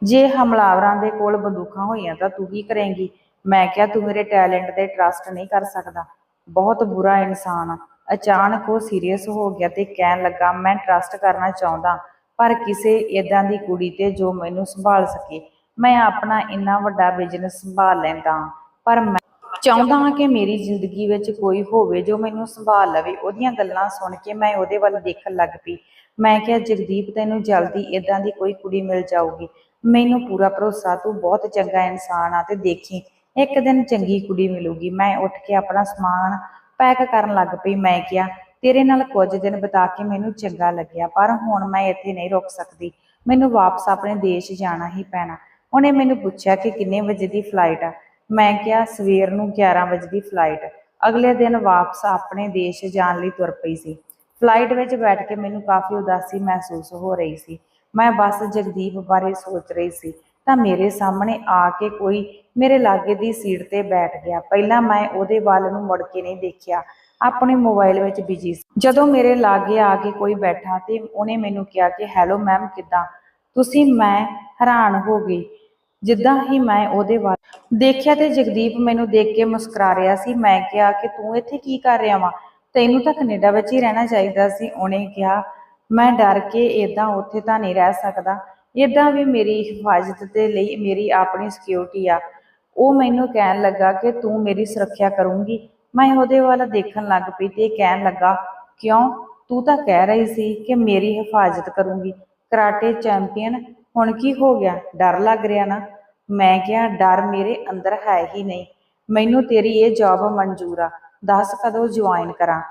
ਜੇ ਹਮਲਾਵਰਾਂ ਦੇ ਕੋਲ ਬੰਦੂਕਾਂ ਹੋਈਆਂ ਤਾਂ ਤੂੰ ਕੀ ਕਰੇਂਗੀ? ਮੈਂ ਕਿਹਾ, ਤੂੰ ਮੇਰੇ ਟੈਲੈਂਟ ਤੇ ਟਰਸਟ ਨਹੀਂ ਕਰ ਸਕਦਾ। ਬਹੁਤ ਬੁਰਾ ਇਨਸਾਨ ਆ। ਅਚਾਨਕ ਉਹ ਸੀਰੀਅਸ ਹੋ ਗਿਆ ਤੇ ਕਹਿਣ ਲੱਗਾ, ਮੈਂ ਟਰਸਟ ਕਰਨਾ ਚਾਹੁੰਦਾ, ਪਰ ਕਿਸੇ ਇਦਾਂ ਦੀ ਕੁੜੀ ਤੇ ਜੋ ਮੈਨੂੰ ਸੰਭਾਲ ਸਕੇ। ਮੈਂ ਆਪਣਾ ਇੰਨਾ ਵੱਡਾ ਬਿਜ਼ਨਸ ਸੰਭਾਲ ਲੈਂਦਾ ਹਾਂ, ਪਰ ਮੈਂ ਚਾਹੁੰਦਾ ਹਾਂ ਕਿ ਮੇਰੀ ਜ਼ਿੰਦਗੀ ਵਿੱਚ ਕੋਈ ਹੋਵੇ ਜੋ ਮੈਨੂੰ ਸੰਭਾਲ ਲਵੇ। ਉਹਦੀਆਂ ਗੱਲਾਂ ਸੁਣ ਕੇ ਮੈਂ ਉਹਦੇ ਵੱਲ ਦੇਖਣ ਲੱਗ ਪਈ। ਮੈਂ ਕਿਹਾ ਜਗਦੀਪ ਤੈਨੂੰ ਜਲਦੀ ਇਦਾਂ ਦੀ ਕੋਈ ਕੁੜੀ ਮਿਲ ਜਾਊਗੀ। ਮੈਨੂੰ ਪੂਰਾ ਭਰੋਸਾ ਤੂੰ ਬਹੁਤ ਚੰਗਾ ਇਨਸਾਨ ਆ ਤੇ ਦੇਖੀ ਇੱਕ ਦਿਨ ਚੰਗੀ ਕੁੜੀ ਮਿਲੂਗੀ। ਮੈਂ ਉੱਠ ਕੇ ਆਪਣਾ ਸਮਾਨ ਪੈਕ ਕਰਨ ਲੱਗ ਪਈ। ਮੈਂ ਕਿਹਾ ਤੇਰੇ ਨਾਲ ਕੁਝ ਦਿਨ ਬਿਤਾ ਕੇ ਮੈਨੂੰ ਚੰਗਾ ਲੱਗਿਆ ਪਰ ਹੁਣ ਮੈਂ ਇੱਥੇ ਨਹੀਂ ਰੁਕ ਸਕਦੀ। ਮੈਨੂੰ ਵਾਪਸ ਆਪਣੇ ਦੇਸ਼ ਜਾਣਾ ਹੀ ਪੈਣਾ। ਉਹਨੇ ਮੈਨੂੰ ਪੁੱਛਿਆ ਕਿ ਕਿੰਨੇ ਵਜੇ ਦੀ ਫਲਾਈਟ ਆ। ਮੈਂ ਕਿਹਾ, ਸਵੇਰ ਨੂੰ 11 ਵਜੇ ਦੀ ਫਲਾਈਟ ਅਗਲੇ ਦਿਨ ਵਾਪਸ ਆਪਣੇ ਦੇਸ਼ ਜਾਣ ਲਈ ਤੁਰ ਪਈ ਸੀ। ਫਲਾਈਟ ਵਿੱਚ ਬੈਠ ਕੇ ਮੈਨੂੰ ਕਾਫੀ ਉਦਾਸੀ ਮਹਿਸੂਸ ਹੋ ਰਹੀ ਸੀ। ਮੈਂ ਬਸ ਜਗਦੀਪ ਬਾਰੇ ਸੋਚ ਰਹੀ ਸੀ। ਤਾਂ ਮੇਰੇ ਸਾਹਮਣੇ ਆ ਕੇ ਕੋਈ ਮੇਰੇ ਲਾਗੇ ਦੀ ਸੀਟ ਤੇ ਬੈਠ ਗਿਆ। ਪਹਿਲਾਂ ਮੈਂ ਉਹਦੇ ਵੱਲ ਨੂੰ ਮੁੜ ਕੇ ਨਹੀਂ ਦੇਖਿਆ। ਆਪਣੇ ਮੋਬਾਈਲ ਵਿੱਚ ਬਿਜ਼ੀ ਸੀ। ਜਦੋਂ ਮੇਰੇ ਲਾਗੇ ਆ ਕੇ ਕੋਈ ਬੈਠਾ ਤੇ ਉਹਨੇ ਮੈਨੂੰ ਕਿਹਾ ਕਿ ਹੈਲੋ ਮੈਮ ਕਿੱਦਾਂ? ਤੁਸੀਂ, ਮੈਂ ਹੈਰਾਨ ਹੋ ਗਈ। ਜਿੱਦਾਂ ਹੀ ਮੈਂ ਉਹਦੇ ਵੱਲ ਦੇਖਿਆ ਤੇ ਜਗਦੀਪ ਮੈਨੂੰ ਦੇਖ ਕੇ ਮੁਸਕਰਾ ਰਿਹਾ ਸੀ। ਮੈਂ ਕਿਹਾ ਕਿ ਤੂੰ ਇੱਥੇ ਕੀ ਕਰ ਰਿਹਾ ਵਾਂ? ਤੈਨੂੰ ਤਾਂ ਕੈਨੇਡਾ ਵਿੱਚ ਹੀ ਰਹਿਣਾ ਚਾਹੀਦਾ ਸੀ, ਉਹਨੇ ਕਿਹਾ। ਮੈਂ ਡਰ ਕੇ ਇਦਾਂ ਉੱਥੇ ਤਾਂ ਨਹੀਂ ਰਹਿ ਸਕਦਾ। ਇਦਾਂ ਵੀ ਮੇਰੀ ਹਿਫਾਜ਼ਤ ਦੇ ਲਈ ਮੇਰੀ ਆਪਣੀ ਸਿਕਿਉਰਿਟੀ ਆ। ਉਹ ਮੈਨੂੰ ਕਹਿਣ ਲੱਗਾ ਕਿ ਤੂੰ ਮੇਰੀ ਸੁਰੱਖਿਆ ਕਰੂੰਗੀ। ਮੈਂ ਉਹਦੇ ਵੱਲ ਦੇਖਣ ਲੱਗ ਪਈ ਤੇ ਕਹਿਣ ਲੱਗਾ, ਕਿਉਂ? ਤੂੰ ਤਾਂ ਕਹਿ ਰਹੀ ਸੀ ਕਿ ਮੇਰੀ ਹਿਫਾਜ਼ਤ ਕਰੂੰਗੀ। ਕਰਾਟੇ ਚੈਂਪੀਅਨ ਹੁਣ ਕੀ ਹੋ ਗਿਆ? ਡਰ ਲੱਗ ਰਿਹਾ ਨਾ? ਮੈਂ ਕਿਹਾ, ਡਰ ਮੇਰੇ ਅੰਦਰ ਹੈ ਹੀ ਨਹੀਂ। ਮੈਨੂੰ ਤੇਰੀ ਇਹ ਜੌਬ ਮਨਜ਼ੂਰ ਆ। ਦੱਸ ਕਦੋਂ ਜੁਆਇਨ ਕਰਾਂ?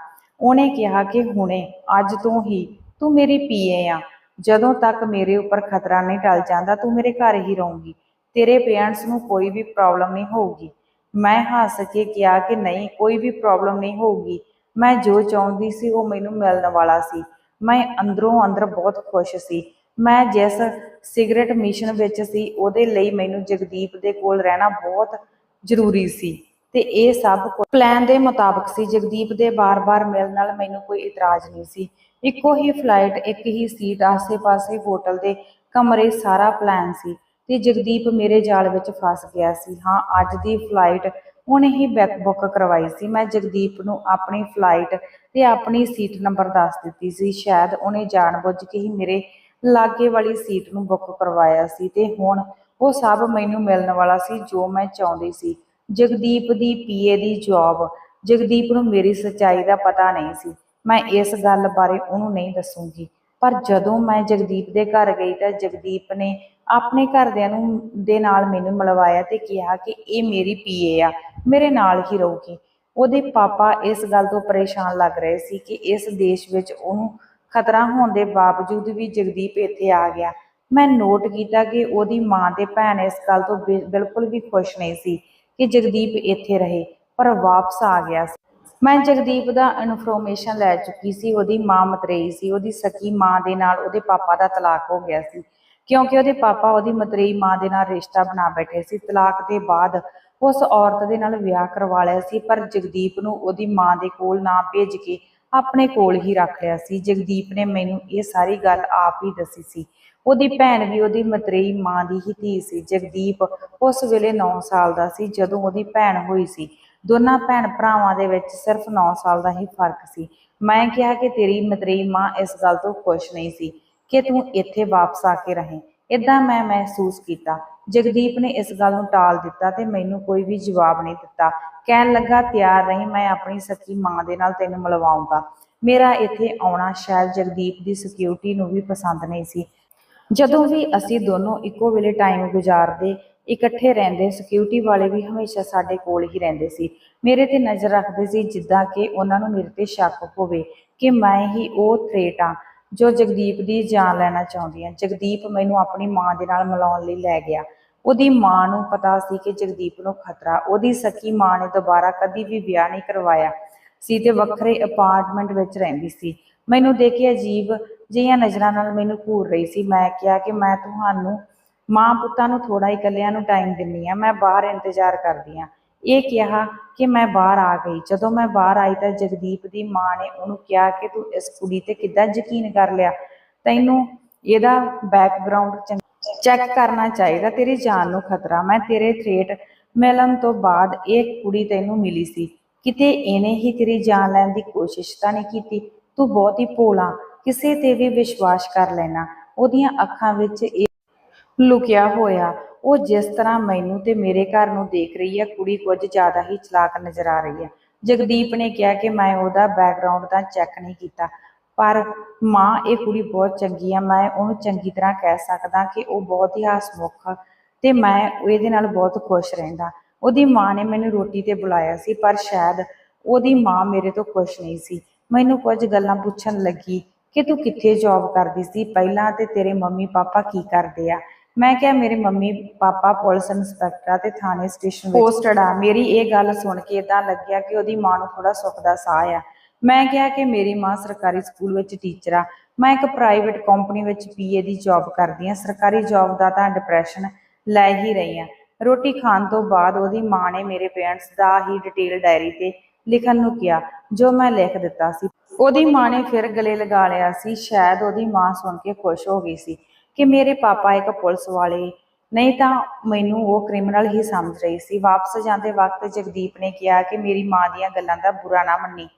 ਉਹਨੇ ਕਿਹਾ ਕਿ ਹੁਣੇ, ਅੱਜ ਤੋਂ ਹੀ। ਤੂੰ ਮੇਰੀ ਪੀਏ ਆ। ਜਦੋਂ ਤੱਕ ਮੇਰੇ ਉੱਪਰ ਖਤਰਾ ਨਹੀਂ ਟਲ ਜਾਂਦਾ, ਤੂੰ ਮੇਰੇ ਘਰ ਹੀ ਰਹੂੰਗੀ। ਤੇਰੇ ਪੇਰੈਂਟਸ ਨੂੰ ਕੋਈ ਵੀ ਪ੍ਰੋਬਲਮ ਨਹੀਂ ਹੋਊਗੀ। ਮੈਂ ਹੱਸ ਕੇ ਕਿਹਾ ਕਿ ਨਹੀਂ, ਕੋਈ ਵੀ ਪ੍ਰੋਬਲਮ ਨਹੀਂ ਹੋਊਗੀ। ਮੈਂ ਜੋ ਚਾਹੁੰਦੀ ਸੀ, ਉਹ ਮੈਨੂੰ ਮਿਲਣ ਵਾਲਾ ਸੀ। ਮੈਂ ਅੰਦਰੋਂ ਅੰਦਰ ਬਹੁਤ ਖੁਸ਼ ਸੀ। ਮੈਂ ਜਿਸ ਸਿਗਰਟ ਮਿਸ਼ਨ ਵਿੱਚ ਸੀ, ਉਹਦੇ ਲਈ ਮੈਨੂੰ ਜਗਦੀਪ ਦੇ ਕੋਲ ਰਹਿਣਾ ਬਹੁਤ ਜ਼ਰੂਰੀ ਸੀ ਤੇ ਇਹ ਸਭ ਪਲਾਨ ਦੇ ਮੁਤਾਬਕ ਸੀ। ਜਗਦੀਪ ਦੇ ਬਾਰ-ਬਾਰ ਮਿਲਣ ਨਾਲ ਮੈਨੂੰ ਕੋਈ ਇਤਰਾਜ਼ ਨਹੀਂ ਸੀ। ਇੱਕੋ ਹੀ ਫਲਾਈਟ ਇੱਕ ਹੀ ਸੀਟ ਆਸੇ-ਪਾਸੇ ਹੋਟਲ ਦੇ ਕਮਰੇ ਸਾਰਾ ਪਲਾਨ ਸੀ ਤੇ ਜਗਦੀਪ ਮੇਰੇ ਜਾਲ ਵਿੱਚ ਫਸ ਗਿਆ ਸੀ। ਹਾਂ, ਅੱਜ ਦੀ ਫਲਾਈਟ ਉਹਨੇ ਹੀ ਬੈਕ ਬੁੱਕ ਕਰਵਾਈ ਸੀ। ਮੈਂ ਜਗਦੀਪ ਨੂੰ ਆਪਣੀ ਫਲਾਈਟ ਤੇ ਆਪਣੀ ਸੀਟ ਨੰਬਰ ਦੱਸ ਦਿੱਤੀ ਸੀ। ਸ਼ਾਇਦ ਉਹਨੇ ਜਾਣਬੁੱਝ ਕੇ ਹੀ ਮੇਰੇ ਲਾਗੇ ਵਾਲੀ ਸੀਟ ਨੂੰ ਬੁੱਕ ਕਰਵਾਇਆ ਸੀ ਤੇ ਹੁਣ ਉਹ ਸਭ ਮੈਨੂੰ ਮਿਲਣ ਵਾਲਾ ਸੀ ਜੋ ਮੈਂ ਚਾਹੁੰਦੀ ਸੀ। ਜਗਦੀਪ ਦੀ ਪੀਏ ਦੀ ਜੌਬ ਜਗਦੀਪ ਨੂੰ ਮੇਰੀ ਸੱਚਾਈ ਦਾ ਪਤਾ ਨਹੀਂ ਸੀ। ਮੈਂ ਇਸ ਗੱਲ ਬਾਰੇ ਉਹਨੂੰ ਨਹੀਂ ਦੱਸੂਗੀ। ਪਰ ਜਦੋਂ ਮੈਂ ਜਗਦੀਪ ਦੇ ਘਰ ਗਈ ਤਾਂ ਜਗਦੀਪ ਨੇ ਆਪਣੇ ਘਰਦਿਆਂ ਨੂੰ ਦੇ ਨਾਲ ਮੈਨੂੰ ਮਿਲਵਾਇਆ ਤੇ ਕਿਹਾ ਕਿ ਇਹ ਮੇਰੀ ਪੀਏ ਆ, ਮੇਰੇ ਨਾਲ ਹੀ ਰਹੂਗੀ। ਉਹਦੇ ਪਾਪਾ ਇਸ ਗੱਲ ਤੋਂ ਪਰੇਸ਼ਾਨ ਲੱਗ ਰਹੇ ਸੀ ਕਿ ਇਸ ਦੇਸ਼ ਵਿੱਚ ਉਹਨੂੰ ਖਤਰਾ ਹੋਣ ਦੇ ਬਾਵਜੂਦ ਵੀ ਜਗਦੀਪ ਇੱਥੇ ਆ ਗਿਆ। ਮੈਂ ਨੋਟ ਕੀਤਾ ਕਿ ਉਹਦੀ ਮਾਂ ਤੇ ਭੈਣ ਇਸ ਗੱਲ ਤੋਂ ਬਿਲਕੁਲ ਵੀ ਖੁਸ਼ ਨਹੀਂ ਸੀ ਕਿ ਜਗਦੀਪ ਇੱਥੇ ਰਹੇ, ਪਰ ਵਾਪਸ ਆ ਗਿਆ ਮੈਂ ਜਗਦੀਪ ਦਾ ਇਨਫੋਰਮੇਸ਼ਨ ਲੈ ਚੁੱਕੀ ਸੀ, ਉਹਦੀ ਮਾਂ ਮਤਰੇਈ ਸੀ, ਉਹਦੀ ਸਕੀ ਮਾਂ ਦੇ ਨਾਲ ਉਹਦੇ ਪਾਪਾ ਦਾ ਤਲਾਕ ਹੋ ਗਿਆ ਸੀ। ਕਿਉਂਕਿ ਉਹਦੇ ਪਾਪਾ ਉਹਦੀ ਮਤਰੇਈ ਮਾਂ ਦੇ ਨਾਲ ਰਿਸ਼ਤਾ ਬਣਾ ਬੈਠੇ ਸੀ, ਤਲਾਕ ਦੇ ਬਾਅਦ ਉਸ ਔਰਤ ਦੇ ਨਾਲ ਵਿਆਹ ਕਰਵਾ ਲਿਆ ਸੀ, ਪਰ ਜਗਦੀਪ ਨੂੰ ਉਹਦੀ ਮਾਂ ਦੇ ਕੋਲ ਨਾ ਭੇਜ ਕੇ ਆਪਣੇ ਕੋਲ ਹੀ ਰੱਖ ਲਿਆ ਸੀ। ਜਗਦੀਪ ਨੇ ਮੈਨੂੰ ਇਹ ਸਾਰੀ ਗੱਲ ਆਪ ਹੀ ਦੱਸੀ ਸੀ। ਉਹਦੀ ਭੈਣ ਵੀ ਉਹਦੀ ਮਤਰੇਈ ਮਾਂ ਦੀ ਹੀ ਧੀ ਸੀ। ਜਗਦੀਪ ਉਸ ਵੇਲੇ 9 ਸਾਲ ਦਾ ਸੀ ਜਦੋਂ ਉਹਦੀ ਭੈਣ ਹੋਈ ਸੀ। ਦੋਨਾਂ ਭੈਣ ਭਰਾਵਾਂ ਦੇ ਵਿੱਚ ਸਿਰਫ 9 ਸਾਲ ਦਾ ਹੀ ਫ਼ਰਕ ਸੀ। ਮੈਂ ਕਿਹਾ ਕਿ ਤੇਰੀ ਮਤਰੇਈ ਮਾਂ ਇਸ ਗੱਲ ਤੋਂ ਖੁਸ਼ ਨਹੀਂ ਸੀ ਕਿ ਤੂੰ ਇੱਥੇ ਵਾਪਸ ਆ ਕੇ ਰਹੇ। ਇਦਾਂ ਮੈਂ ਮਹਿਸੂਸ ਕੀਤਾ। ਜਗਦੀਪ ਨੇ ਇਸ ਗੱਲ ਨੂੰ ਟਾਲ ਦਿੱਤਾ ਤੇ ਮੈਨੂੰ ਕੋਈ ਵੀ ਜਵਾਬ ਨਹੀਂ ਦਿੱਤਾ। ਕਹਿਣ ਲੱਗਾ, ਤਿਆਰ ਰਹੀ, ਮੈਂ ਆਪਣੀ ਸੱਚੀ ਮਾਂ ਦੇ ਨਾਲ ਤੈਨੂੰ ਮਿਲਵਾਉਂਗਾ। ਮੇਰਾ ਇੱਥੇ ਆਉਣਾ ਸ਼ਾਇਦ ਜਗਦੀਪ ਦੀ ਸਿਕਿਉਰਿਟੀ ਨੂੰ ਵੀ ਪਸੰਦ ਨਹੀਂ ਸੀ। ਜਦੋਂ ਵੀ ਅਸੀਂ ਦੋਨੋਂ ਇੱਕੋ ਵੇਲੇ ਟਾਈਮ ਗੁਜ਼ਾਰਦੇ, ਇਕੱਠੇ ਰਹਿੰਦੇ ਸਿਕਿਉਰਿਟੀ ਵਾਲੇ ਵੀ ਹਮੇਸ਼ਾ ਸਾਡੇ ਕੋਲ ਹੀ ਰਹਿੰਦੇ ਸੀ। ਮੇਰੇ ਤੇ ਨਜ਼ਰ ਰੱਖਦੇ ਸੀ ਜਿੱਦਾਂ ਕਿ ਉਹਨਾਂ ਨੂੰ ਮੇਰੇ ਤੇ ਸ਼ੱਕ ਹੋਵੇ ਕਿ ਮੈਂ ਹੀ ਉਹ ਥ੍ਰੇਟ ਆ। ਜੋ ਜਗਦੀਪ ਦੀ ਜਾਨ ਲੈਣਾ ਚਾਹੁੰਦੀ ਆ। ਜਗਦੀਪ ਮੈਨੂੰ ਆਪਣੀ ਮਾਂ ਦੇ ਨਾਲ ਮਿਲਾਉਣ ਲਈ ਲੈ ਗਿਆ। ਉਹਦੀ ਮਾਂ ਨੂੰ ਪਤਾ ਸੀ ਕਿ ਜਗਦੀਪ ਨੂੰ ਖਤਰਾ। ਉਹਦੀ ਸਕੀ ਮਾਂ ਨੇ ਦੁਬਾਰਾ ਕਦੀ ਵੀ ਵਿਆਹ ਨਹੀਂ ਕਰਵਾਇਆ। ਸੀ ਤੇ ਵੱਖਰੇ ਅਪਾਰਟਮੈਂਟ ਵਿੱਚ ਰਹਿੰਦੀ ਸੀ। ਮੈਨੂੰ ਦੇਖ ਕੇ ਅਜੀਬ ਜਿਹੀਆਂ ਨਜ਼ਰਾਂ ਨਾਲ ਮੈਨੂੰ ਘੂਰ ਰਹੀ ਸੀ। ਮੈਂ ਕਿਹਾ ਕਿ ਮੈਂ ਤੁਹਾਨੂੰ ਮਾਂ ਪੁੱਤਾਂ ਨੂੰ ਥੋੜਾ ਹੀ ਇਕੱਲਿਆਂ ਨੂੰ ਟਾਈਮ ਦਿੰਨੀ ਆ। ਮੈਂ ਬਾਹਰ ਇੰਤਜ਼ਾਰ ਕਰਦੀ ਆ। ਇਹ ਕਿਹਾ ਕਿ ਮੈਂ ਬਾਹਰ ਆ ਗਈ। ਜਦੋਂ ਮੈਂ ਬਾਹਰ ਆਈ ਤਾਂ ਜਗਦੀਪ ਦੀ ਮਾਂ ਨੇ ਉਹਨੂੰ ਕਿਹਾ ਕਿ ਤੂੰ ਇਸ ਕੁੜੀ ਤੇ ਕਿੱਦਾਂ ਯਕੀਨ ਕਰ ਲਿਆ? ਤੈਨੂੰ ਇਹਦਾ ਬੈਕਗ੍ਰਾਉਂਡ ਚੈੱਕ ਕਰਨਾ ਚਾਹੀਦਾ, ਤੇਰੀ ਜਾਨ ਨੂੰ ਖਤਰਾ। ਮੈਂ ਤੇਰੇ ਥ੍ਰੇਟ ਮਿਲਣ ਤੋਂ ਬਾਅਦ ਇਹ ਕੁੜੀ ਤੈਨੂੰ ਮਿਲੀ ਸੀ। ਕਿਤੇ ਇਹਨੇ ਹੀ ਤੇਰੀ ਜਾਨ ਲੈਣ ਦੀ ਕੋਸ਼ਿਸ਼ ਤਾਂ ਨਹੀਂ ਕੀਤੀ? ਤੂੰ ਬਹੁਤ ਹੀ ਭੋਲਾ, ਕਿਸੇ ਤੇ ਵੀ ਵਿਸ਼ਵਾਸ ਕਰ ਲੈਣਾ। ਉਹਦੀਆਂ ਅੱਖਾਂ ਵਿੱਚ ਇਹ ਲੁਕਿਆ ਹੋਇਆ। ਉਹ ਜਿਸ ਤਰ੍ਹਾਂ ਮੈਨੂੰ ਤੇ ਮੇਰੇ ਘਰ ਨੂੰ ਦੇਖ ਰਹੀ ਹੈ, ਕੁੜੀ ਕੁਝ ਜ਼ਿਆਦਾ ਹੀ ਚਲਾਕ ਨਜ਼ਰ ਆ ਰਹੀ ਹੈ। ਜਗਦੀਪ ਨੇ ਕਿਹਾ ਕਿ ਮੈਂ ਉਹਦਾ ਬੈਕਗ੍ਰਾਉਂਡ ਤਾਂ ਚੈੱਕ ਨਹੀਂ ਕੀਤਾ, ਪਰ ਮਾਂ, ਇਹ ਕੁੜੀ ਬਹੁਤ ਚੰਗੀ ਆ, ਮੈਂ ਉਹਨੂੰ ਚੰਗੀ ਤਰ੍ਹਾਂ ਕਹਿ ਸਕਦਾ ਕਿ ਉਹ ਬਹੁਤ ਹੀ ਹਸਮੁਖ ਤੇ ਮੈਂ ਇਹਦੇ ਨਾਲ ਬਹੁਤ ਖੁਸ਼ ਰਹਿੰਦਾ। ਉਹਦੀ ਮਾਂ ਨੇ ਮੈਨੂੰ ਰੋਟੀ ਤੇ ਬੁਲਾਇਆ ਸੀ, ਪਰ ਸ਼ਾਇਦ ਉਹਦੀ ਮਾਂ ਮੇਰੇ ਤੋਂ ਖੁਸ਼ ਨਹੀਂ ਸੀ। ਮੈਨੂੰ ਕੁਝ ਗੱਲਾਂ ਪੁੱਛਣ ਲੱਗੀ ਕਿ ਤੂੰ ਕਿੱਥੇ ਜੌਬ ਕਰਦੀ ਸੀ? ਪਹਿਲਾਂ ਤੇ ਤੇਰੇ ਮੰਮੀ ਪਾਪਾ ਕੀ ਕਰਦੇ ਆ? ਮੈਂ ਕਿਹਾ ਮੇਰੇ ਮੰਮੀ ਪਾਪਾ ਪੁਲਿਸ ਇੰਸਪੈਕਟਰ ਆ ਤੇ ਥਾਣੇ ਸਟੇਸ਼ਨ ਵਿੱਚ ਪੋਸਟਡ ਆ। ਮੇਰੀ ਇਹ ਗੱਲ ਸੁਣ ਕੇ ਇਦਾਂ ਲੱਗਿਆ ਕਿ ਉਹਦੀ ਮਾਂ ਨੂੰ ਥੋੜਾ ਸੁੱਖ ਦਾ ਸਾਹ ਆ। ਮੈਂ ਕਿਹਾ ਕਿ ਮੇਰੀ ਮਾਂ ਸਰਕਾਰੀ ਸਕੂਲ ਵਿੱਚ ਟੀਚਰ ਆ। ਮੈਂ ਇੱਕ ਪ੍ਰਾਈਵੇਟ ਕੰਪਨੀ ਵਿੱਚ ਪੀਏ ਦੀ ਜੌਬ ਕਰਦੀ ਆ ਸਰਕਾਰੀ ਜੌਬ ਦਾ ਤਾਂ ਡਿਪਰੈਸ਼ਨ ਲੈ ਹੀ ਰਹੀ ਆ ਰੋਟੀ ਖਾਣ ਤੋਂ ਬਾਅਦ ਉਹਦੀ ਮਾਂ ਨੇ ਮੇਰੇ ਪੇਰੈਂਟਸ ਦਾ ਹੀ ਡਿਟੇਲ ਡਾਇਰੀ ਤੇ ਲਿਖਣ ਨੂੰ ਕਿਹਾ ਜੋ ਮੈਂ ਲਿਖ ਦਿੱਤਾ ਸੀ। ਉਹਦੀ ਮਾਂ ਨੇ ਫਿਰ ਗਲੇ ਲਗਾ ਲਿਆ ਸੀ। ਸ਼ਾਇਦ ਉਹਦੀ ਮਾਂ ਸੁਣ ਕੇ ਖੁਸ਼ ਹੋ ਗਈ ਸੀ। ਕਿ ਮੇਰੇ ਪਾਪਾ ਇੱਕ ਪੁਲਿਸ ਵਾਲੇ, ਨਹੀਂ ਤਾਂ ਮੈਨੂੰ ਉਹ ਕ੍ਰਿਮੀਨਲ ਹੀ ਸਮਝ ਰਹੀ ਸੀ। ਵਾਪਸ ਜਾਂਦੇ ਵਕਤ ਜਗਦੀਪ ਨੇ ਕਿਹਾ ਕਿ ਮੇਰੀ ਮਾਂ ਦੀਆਂ ਗੱਲਾਂ ਦਾ ਬੁਰਾ ਨਾ ਮੰਨੀ।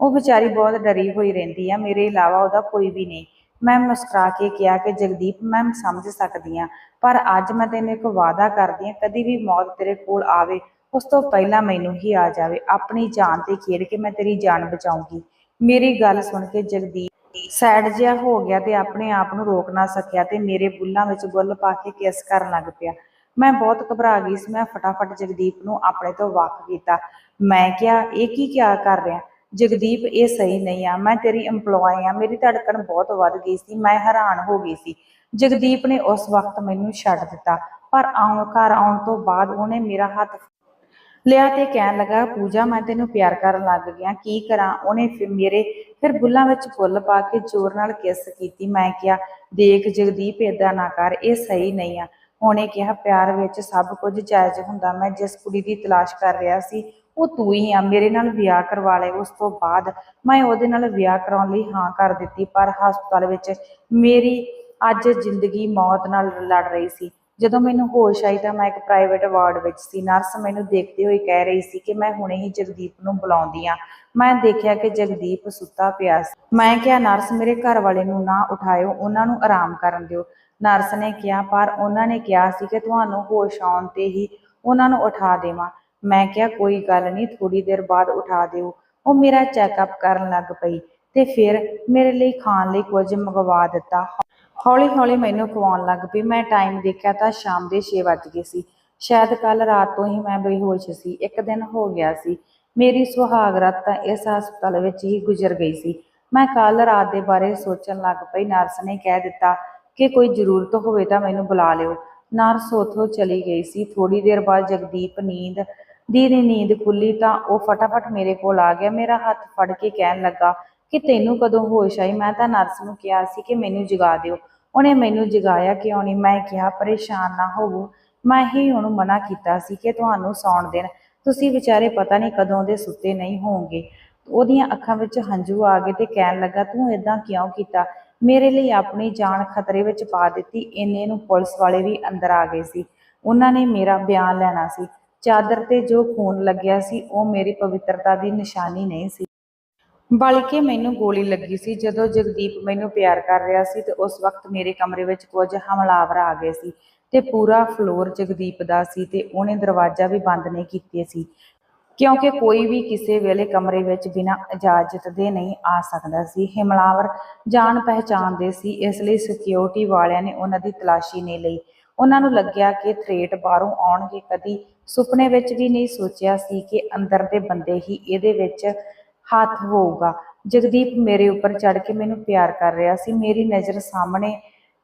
ਉਹ ਵਿਚਾਰੀ ਬਹੁਤ ਡਰੀ ਹੋਈ ਰਹਿੰਦੀ ਆ, ਮੇਰੇ ਇਲਾਵਾ ਉਹਦਾ ਕੋਈ ਵੀ ਨਹੀਂ। ਮੈਂ ਮੁਸਕਰਾ ਕੇ ਕਿਹਾ ਕਿ ਜਗਦੀਪ ਮੈਂ ਸਮਝ ਸਕਦੀ ਆ, ਪਰ ਅੱਜ ਮੈਂ ਤੈਨੂੰ ਇੱਕ ਵਾਅਦਾ ਕਰਦੀ ਆ, ਕਦੀ ਵੀ ਮੌਤ ਤੇਰੇ ਕੋਲ ਆਵੇ, ਉਸ ਤੋਂ ਪਹਿਲਾਂ ਮੈਨੂੰ ਹੀ ਆ ਜਾਵੇ। ਆਪਣੀ ਜਾਨ ਤੇ ਖੇਡ ਕੇ ਮੈਂ ਤੇਰੀ ਜਾਨ ਬਚਾਉਂਗੀ। ਮੇਰੀ ਗੱਲ ਸੁਣ ਕੇ ਜਗਦੀਪ ਸੈਡ ਜਿਹਾ ਹੋ ਗਿਆ ਤੇ ਆਪਣੇ ਆਪ ਨੂੰ ਰੋਕ ਨਾ ਸਕਿਆ ਤੇ ਮੇਰੇ ਬੁੱਲਾਂ ਵਿੱਚ ਬੁੱਲ ਪਾ ਕੇ ਕਿਸ ਕਰਨ ਲੱਗ ਪਿਆ। ਮੈਂ ਬਹੁਤ ਘਬਰਾ ਗਈ ਸੀ। ਮੈਂ ਫਟਾਫਟ ਜਗਦੀਪ ਨੂੰ ਆਪਣੇ ਤੋਂ ਵਾਕ ਕੀਤਾ। ਮੈਂ ਕਿਹਾ, ਇਹ ਕੀ ਕਿਆ ਕਰ ਰਿਹਾ? ਜਗਦੀਪ, ਇਹ ਸਹੀ ਨਹੀਂ ਆ। ਮੈਂ ਤੇਰੀ EMPLOYE ਆ। ਮੇਰੀ ਧੜਕਣ ਬਹੁਤ ਵੱਧ ਗਈ ਸੀ। ਮੈਂ ਹੈਰਾਨ ਹੋ ਗਈ ਸੀ। ਜਗਦੀਪ ਨੇ ਉਸ ਵਕਤ ਮੈਨੂੰ ਛੱਡ ਦਿੱਤਾ। ਪਰ ਆਉਣ ਘਰ ਆਉਣ ਤੋਂ ਬਾਅਦ ਉਹਨੇ ਮੇਰਾ ਹੱਥ ਲਿਆ ਤੇ ਕਹਿਣ ਲੱਗਾ, ਪੂਜਾ, ਮੈਂ ਤੈਨੂੰ ਪਿਆਰ ਕਰਨ ਲੱਗ ਗਿਆ। ਕੀ ਕਰਾਂ? ਉਹਨੇ ਫਿਰ ਮੇਰੇ ਫਿਰ ਬੁੱਲਾਂ ਵਿੱਚ ਫੁੱਲ ਪਾ ਕੇ ਜ਼ੋਰ ਨਾਲ ਕਿਸ ਕੀਤੀ। ਮੈਂ ਕਿਹਾ, ਦੇਖ ਜਗਦੀਪ, ਏਦਾਂ ਨਾ ਕਰ, ਇਹ ਸਹੀ ਨਹੀਂ ਆ। ਉਹਨੇ ਕਿਹਾ, ਪਿਆਰ ਵਿੱਚ ਸਭ ਕੁਝ ਜਾਇਜ਼ ਹੁੰਦਾ। ਮੈਂ ਜਿਸ ਕੁੜੀ ਦੀ ਤਲਾਸ਼ ਕਰ ਰਿਹਾ ਸੀ, ਉਹ ਤੂੰ ਹੀ ਆ। ਮੇਰੇ ਨਾਲ ਵਿਆਹ ਕਰਵਾ ਲੈ। ਉਸ ਤੋਂ ਬਾਅਦ ਮੈਂ ਉਹਦੇ ਨਾਲ ਵਿਆਹ ਕਰਾਉਣ ਲਈ ਹਾਂ ਕਰ ਦਿੱਤੀ। ਪਰ ਹਸਪਤਾਲ ਵਿੱਚ ਮੇਰੀ ਅੱਜ ਜ਼ਿੰਦਗੀ ਮੌਤ ਨਾਲ ਲੜ ਰਹੀ ਸੀ। ਜਦੋਂ ਮੈਨੂੰ ਹੋਸ਼ ਆਈ ਤਾਂ ਮੈਂ ਇੱਕ ਪ੍ਰਾਈਵੇਟ ਵਾਰਡ ਵਿੱਚ ਸੀ। ਨਰਸ ਮੈਨੂੰ ਦੇਖਦੇ ਹੋਏ ਕਹਿ ਰਹੀ ਸੀ ਕਿ ਮੈਂ ਹੁਣੇ ਹੀ ਜਗਦੀਪ ਨੂੰ ਬੁਲਾਉਂਦੀ ਆ ਮੈਂ ਦੇਖਿਆ ਕਿ ਜਗਦੀਪ ਸੁੱਤਾ ਪਿਆ ਸੀ। ਮੈਂ ਕਿਹਾ ਨਰਸ ਮੇਰੇ ਘਰ ਵਾਲੇ ਨੂੰ ਨਾ ਉਠਾਇਓ, ਉਹਨਾਂ ਨੂੰ ਆਰਾਮ ਕਰਨ ਦਿਓ। ਨਰਸ ਨੇ ਕਿਹਾ, ਪਰ ਉਹਨਾਂ ਨੇ ਕਿਹਾ ਸੀ ਕਿ ਤੁਹਾਨੂੰ ਹੋਸ਼ ਆਉਣ ਤੇ ਹੀ ਉਹਨਾਂ ਨੂੰ ਉਠਾ ਦੇਵਾਂ। ਮੈਂ ਕਿਹਾ, ਕੋਈ ਗੱਲ ਨਹੀਂ ਥੋੜੀ ਦੇਰ ਬਾਅਦ ਉਠਾ ਦਿਓ। ਉਹ ਮੇਰਾ ਚੈੱਕਅਪ ਕਰਨ ਲੱਗ ਪਈ ਤੇ ਫਿਰ ਮੇਰੇ ਲਈ ਖਾਣ ਲਈ ਕੁਝ ਮੰਗਵਾ ਦਿੱਤਾ। ਹੌਲੀ ਹੌਲੀ ਮੈਨੂੰ ਖਵਾਉਣ ਲੱਗ ਪਈ। ਮੈਂ ਟਾਈਮ ਦੇਖਿਆ ਤਾਂ ਸ਼ਾਮ ਦੇ 6 ਵੱਜ ਗਏ ਸੀ। ਸ਼ਾਇਦ ਕੱਲ ਰਾਤ ਤੋਂ ਹੀ ਮੈਂ ਬੇਹੋਸ਼ ਸੀ। ਇੱਕ ਦਿਨ ਹੋ ਗਿਆ ਸੀ। ਮੇਰੀ ਸੁਹਾਗ ਰਾਤ ਤਾਂ ਇਸ ਹਸਪਤਾਲ ਵਿੱਚ ਹੀ ਗੁਜ਼ਰ ਗਈ ਸੀ। ਮੈਂ ਕੱਲ ਰਾਤ ਦੇ ਬਾਰੇ ਸੋਚਣ ਲੱਗ ਪਈ। ਨਰਸ ਨੇ ਕਹਿ ਦਿੱਤਾ ਕਿ ਕੋਈ ਜ਼ਰੂਰਤ ਹੋਵੇ ਤਾਂ ਮੈਨੂੰ ਬੁਲਾ ਲਿਓ। ਨਰਸ ਉੱਥੋਂ ਚਲੀ ਗਈ ਸੀ। ਥੋੜੀ ਦੇਰ ਬਾਅਦ ਜਗਦੀਪ ਨੀਂਦ ਦੀ ਦੀ ਨੀਂਦ ਖੁੱਲੀ ਤਾਂ ਉਹ ਫਟਾਫਟ ਮੇਰੇ ਕੋਲ ਆ ਗਿਆ। ਮੇਰਾ ਹੱਥ ਫੜ ਕੇ ਕਹਿਣ ਲੱਗਾ ਕਿ ਤੈਨੂੰ ਕਦੋਂ ਹੋਸ਼ ਆਈ? ਮੈਂ ਤਾਂ ਨਰਸ ਨੂੰ ਕਿਹਾ ਸੀ ਕਿ ਮੈਨੂੰ ਜਗਾ ਦਿਓ। ਉਹਨੇ ਮੈਨੂੰ ਜਗਾਇਆ ਕਿਉਂ ਨਹੀਂ? ਮੈਂ ਕਿਹਾ, ਪਰੇਸ਼ਾਨ ਨਾ ਹੋਵੋ। ਮੈਂ ਹੀ ਉਹਨੂੰ ਮਨਾ ਕੀਤਾ ਸੀ ਕਿ ਤੁਹਾਨੂੰ ਸੌਣ ਦੇਣ। ਤੁਸੀਂ ਵਿਚਾਰੇ ਪਤਾ ਨਹੀਂ ਕਦੋਂ ਦੇ ਸੁੱਤੇ ਨਹੀਂ ਹੋਵੋਗੇ। ਉਹਦੀਆਂ ਅੱਖਾਂ ਵਿੱਚ ਹੰਝੂ ਆ ਗਏ ਤੇ ਕਹਿਣ ਲੱਗਾ, ਤੂੰ ਇਦਾਂ ਕਿਉਂ ਕੀਤਾ? ਮੇਰੇ ਲਈ ਆਪਣੀ ਜਾਨ ਖਤਰੇ ਵਿੱਚ ਪਾ ਦਿੱਤੀ। ਇੰਨੇ ਨੂੰ ਪੁਲਿਸ ਵਾਲੇ ਵੀ ਅੰਦਰ ਆ ਗਏ ਸੀ। ਉਹਨਾਂ ਨੇ ਮੇਰਾ ਬਿਆਨ ਲੈਣਾ ਸੀ। ਚਾਦਰ ਤੇ ਜੋ ਖੂਨ ਲੱਗਿਆ ਸੀ, ਉਹ ਮੇਰੀ ਪਵਿੱਤਰਤਾ ਦੀ ਨਿਸ਼ਾਨੀ ਨਹੀਂ ਸੀ। ਬਲਕਿ ਮੈਨੂੰ ਗੋਲੀ ਲੱਗੀ ਸੀ, ਜਦੋਂ ਜਗਦੀਪ ਮੈਨੂੰ ਪਿਆਰ ਕਰ ਰਿਹਾ ਸੀ ਤੇ ਉਸ ਵਕਤ ਮੇਰੇ ਕਮਰੇ ਵਿੱਚ ਕੁਝ ਹਮਲਾਵਰ ਆ ਗਏ ਸੀ ਤੇ ਪੂਰਾ ਫਲੋਰ ਜਗਦੀਪ ਦਾ ਸੀ ਤੇ ਉਹਨੇ ਦਰਵਾਜ਼ਾ ਵੀ ਬੰਦ ਨਹੀਂ ਕੀਤੇ ਸੀ। ਕਿਉਂਕਿ ਕੋਈ ਵੀ ਕਿਸੇ ਵੇਲੇ ਕਮਰੇ ਵਿੱਚ ਬਿਨਾਂ ਇਜਾਜ਼ਤ ਦੇ ਨਹੀਂ ਆ ਸਕਦਾ ਸੀ। ਹਮਲਾਵਰ ਜਾਣ ਪਹਿਚਾਣ ਦੇ ਸੀ, ਇਸ ਲਈ ਸਿਕਿਉਰਿਟੀ ਵਾਲਿਆਂ ਨੇ ਉਹਨਾਂ ਦੀ ਤਲਾਸ਼ੀ ਨਹੀਂ ਲਈ। ਉਹਨਾਂ ਨੂੰ ਲੱਗਿਆ ਕਿ ਥ੍ਰੇਟ ਬਾਹਰੋਂ ਆਉਣਗੇ। ਕਦੀ ਸੁਪਨੇ ਵਿੱਚ ਵੀ ਨਹੀਂ ਸੋਚਿਆ ਸੀ ਕਿ ਅੰਦਰ ਦੇ ਬੰਦੇ ਹੀ ਇਹਦੇ ਵਿੱਚ ਹੱਥ ਹੋਊਗਾ। ਜਗਦੀਪ ਮੇਰੇ ਉੱਪਰ ਚੜ ਕੇ ਮੈਨੂੰ ਪਿਆਰ ਕਰ ਰਿਹਾ ਸੀ। ਮੇਰੀ ਨਜ਼ਰ ਸਾਹਮਣੇ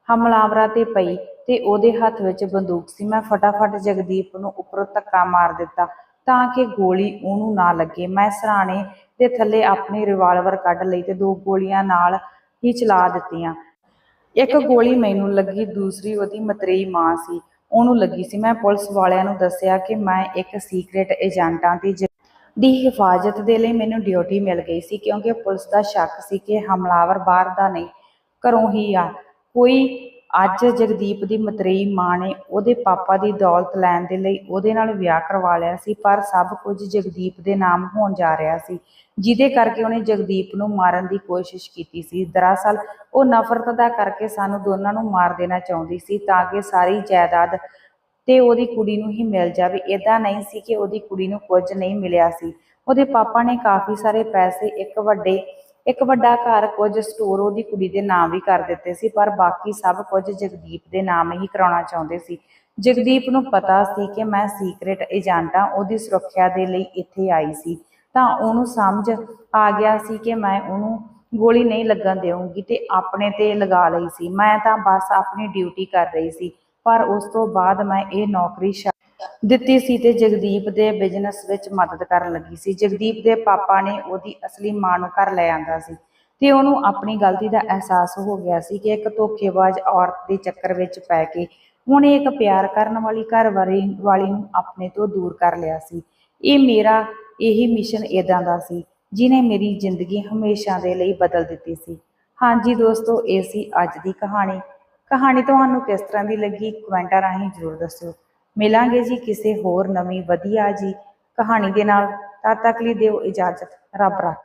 ਹਮਲਾਵਰਾਂ ਤੇ ਪਈ ਤੇ ਉਹਦੇ ਹੱਥ ਵਿੱਚ ਬੰਦੂਕ ਸੀ। ਮੈਂ ਫਟਾਫਟ ਜਗਦੀਪ ਨੂੰ ਉੱਪਰੋਂ ਧੱਕਾ ਮਾਰ ਦਿੱਤਾ ਤਾਂ ਕਿ ਗੋਲੀ ਉਹਨੂੰ ਨਾ ਲੱਗੇ। ਮੈਂ ਸਰਾਣੇ ਦੇ ਥੱਲੇ ਆਪਣੀ ਰਿਵਾਲਵਰ ਕੱਢ ਲਈ ਤੇ ਦੋ ਗੋਲੀਆਂ ਨਾਲ ਹੀ ਚਲਾ ਦਿੱਤੀਆਂ। ਇੱਕ ਗੋਲੀ ਮੈਨੂੰ ਲੱਗੀ, ਦੂਸਰੀ ਉਹਦੀ ਮਤਰੇਈ ਮਾਂ ਸੀ। ਉਹਨੂੰ ਲੱਗੀ ਸੀ। ਮੈਂ ਪੁਲਿਸ ਵਾਲਿਆਂ ਨੂੰ ਦੱਸਿਆ ਕਿ ਮੈਂ ਇੱਕ ਸੀਕ੍ਰੇਟ ਏਜੰਟਾਂ ਦੀ ਦੀ ਹਿਫਾਜ਼ਤ ਦੇ ਲਈ ਮੈਨੂੰ ਡਿਊਟੀ ਮਿਲ ਗਈ ਸੀ ਕਿਉਂਕਿ ਪੁਲਿਸ ਦਾ ਸ਼ੱਕ ਸੀ ਕਿ ਹਮਲਾਵਰ ਬਾਹਰ ਦਾ ਨਹੀਂ, ਘਰੋਂ ਹੀ ਆ। ਕੋਈ ਅੱਜ ਜਗਦੀਪ ਦੀ ਮਤਰੇਈ ਮਾਂ ਨੇ ਉਹਦੇ ਪਾਪਾ ਦੀ ਦੌਲਤ ਲੈਣ ਦੇ ਲਈ ਉਹਦੇ ਨਾਲ ਵਿਆਹ ਕਰਵਾ ਲਿਆ ਸੀ, ਪਰ ਸਭ ਕੁਝ ਜਗਦੀਪ ਦੇ ਨਾਮ ਹੋਣ ਜਾ ਰਿਹਾ ਸੀ, ਜਿਹਦੇ ਕਰਕੇ ਉਹਨੇ ਜਗਦੀਪ ਨੂੰ ਮਾਰਨ ਦੀ ਕੋਸ਼ਿਸ਼ ਕੀਤੀ ਸੀ। ਦਰਅਸਲ ਉਹ ਨਫ਼ਰਤ ਦਾ ਕਰਕੇ ਸਾਨੂੰ ਦੋਨਾਂ ਨੂੰ ਮਾਰ ਦੇਣਾ ਚਾਹੁੰਦੀ ਸੀ ਤਾਂ ਕਿ ਸਾਰੀ ਜਾਇਦਾਦ ਤੇ ਉਹਦੀ ਕੁੜੀ ਨੂੰ ਹੀ ਮਿਲ ਜਾਵੇ। ਇਦਾਂ ਨਹੀਂ ਸੀ ਕਿ ਉਹਦੀ ਕੁੜੀ ਨੂੰ ਕੁਝ ਨਹੀਂ ਮਿਲਿਆ ਸੀ। ਉਹਦੇ ਪਾਪਾ ਨੇ ਕਾਫੀ ਸਾਰੇ ਪੈਸੇ, ਇੱਕ ਵੱਡੇ, ਇੱਕ ਵੱਡਾ ਘਰ ਕੁਝ ਸਟੋਰ ਉਹਦੀ ਕੁੜੀ ਦੇ ਨਾਮ ਵੀ ਕਰ ਦਿੱਤੇ ਸੀ, ਪਰ ਬਾਕੀ ਸਭ ਕੁਝ ਜਗਦੀਪ ਦੇ ਨਾਮ ਹੀ ਕਰਾਉਣਾ ਚਾਹੁੰਦੇ ਸੀ। ਜਗਦੀਪ ਨੂੰ ਪਤਾ ਸੀ ਕਿ ਮੈਂ ਸੀਕ੍ਰੇਟ ਏਜੰਟਾਂ ਉਹਦੀ ਸੁਰੱਖਿਆ ਦੇ ਲਈ ਇੱਥੇ ਆਈ ਸੀ। ਤਾਂ ਉਹਨੂੰ ਸਮਝ ਆ ਗਿਆ ਸੀ ਕਿ ਮੈਂ ਉਹਨੂੰ ਗੋਲੀ ਨਹੀਂ ਲੱਗਣ ਦੇਵਾਂਗੀ ਤੇ ਆਪਣੇ ਤੇ ਲਗਾ ਲਈ ਸੀ। ਮੈਂ ਤਾਂ ਬਸ ਆਪਣੀ ਡਿਊਟੀ ਕਰ ਰਹੀ ਸੀ। ਪਰ ਉਸ ਤੋਂ ਬਾਅਦ ਮੈਂ ਇਹ ਨੌਕਰੀ ਛੱਡ ਦਿੱਤੀ ਸੀ ਤੇ ਜਗਦੀਪ ਦੇ ਬਿਜ਼ਨਸ ਵਿੱਚ ਮਦਦ ਕਰਨ ਲੱਗੀ ਸੀ। ਜਗਦੀਪ ਦੇ ਪਾਪਾ ਨੇ ਉਹਦੀ ਅਸਲੀ ਮਾਂ ਨੂੰ ਘਰ ਲੈ ਆਂਦਾ ਸੀ ਤੇ ਉਹਨੂੰ ਆਪਣੀ ਗਲਤੀ ਦਾ ਅਹਿਸਾਸ ਹੋ ਗਿਆ ਸੀ ਕਿ ਇੱਕ ਧੋਖੇਬਾਜ਼ ਔਰਤ ਦੇ ਚੱਕਰ ਵਿੱਚ ਪੈ ਕੇ ਉਹਨੇ ਇੱਕ ਪਿਆਰ ਕਰਨ ਵਾਲੀ ਘਰਵਾਲੀ ਵਾਲੀ ਵਾਲੀ ਨੂੰ ਆਪਣੇ ਤੋਂ ਦੂਰ ਕਰ ਲਿਆ ਸੀ। ਇਹ ਮੇਰਾ ਇਹੀ ਮਿਸ਼ਨ ਇਦਾਂ ਦਾ ਸੀ ਜਿਨੇ ਮੇਰੀ ਜ਼ਿੰਦਗੀ ਹਮੇਸ਼ਾ ਦੇ ਲਈ ਬਦਲ ਦਿੱਤੀ ਸੀ। ਹਾਂਜੀ ਦੋਸਤੋ, ਇਹ ਸੀ ਅੱਜ ਦੀ ਕਹਾਣੀ। ਕਹਾਣੀ ਤੁਹਾਨੂੰ ਕਿਸ ਤਰ੍ਹਾਂ ਦੀ ਲੱਗੀ? ਕਮੈਂਟਾਂ ਰਾਹੀਂ ਜ਼ਰੂਰ ਦੱਸੋ ਮਿਲਾਂਗੇ ਜੀ ਕਿਸੇ ਹੋਰ ਨਵੀਂ ਵਧੀਆ ਜੀ ਕਹਾਣੀ ਦੇ ਨਾਲ। ਤਦ ਤੱਕ ਲਈ ਦਿਓ ਇਜਾਜ਼ਤ। ਰੱਬ ਰੱਖ।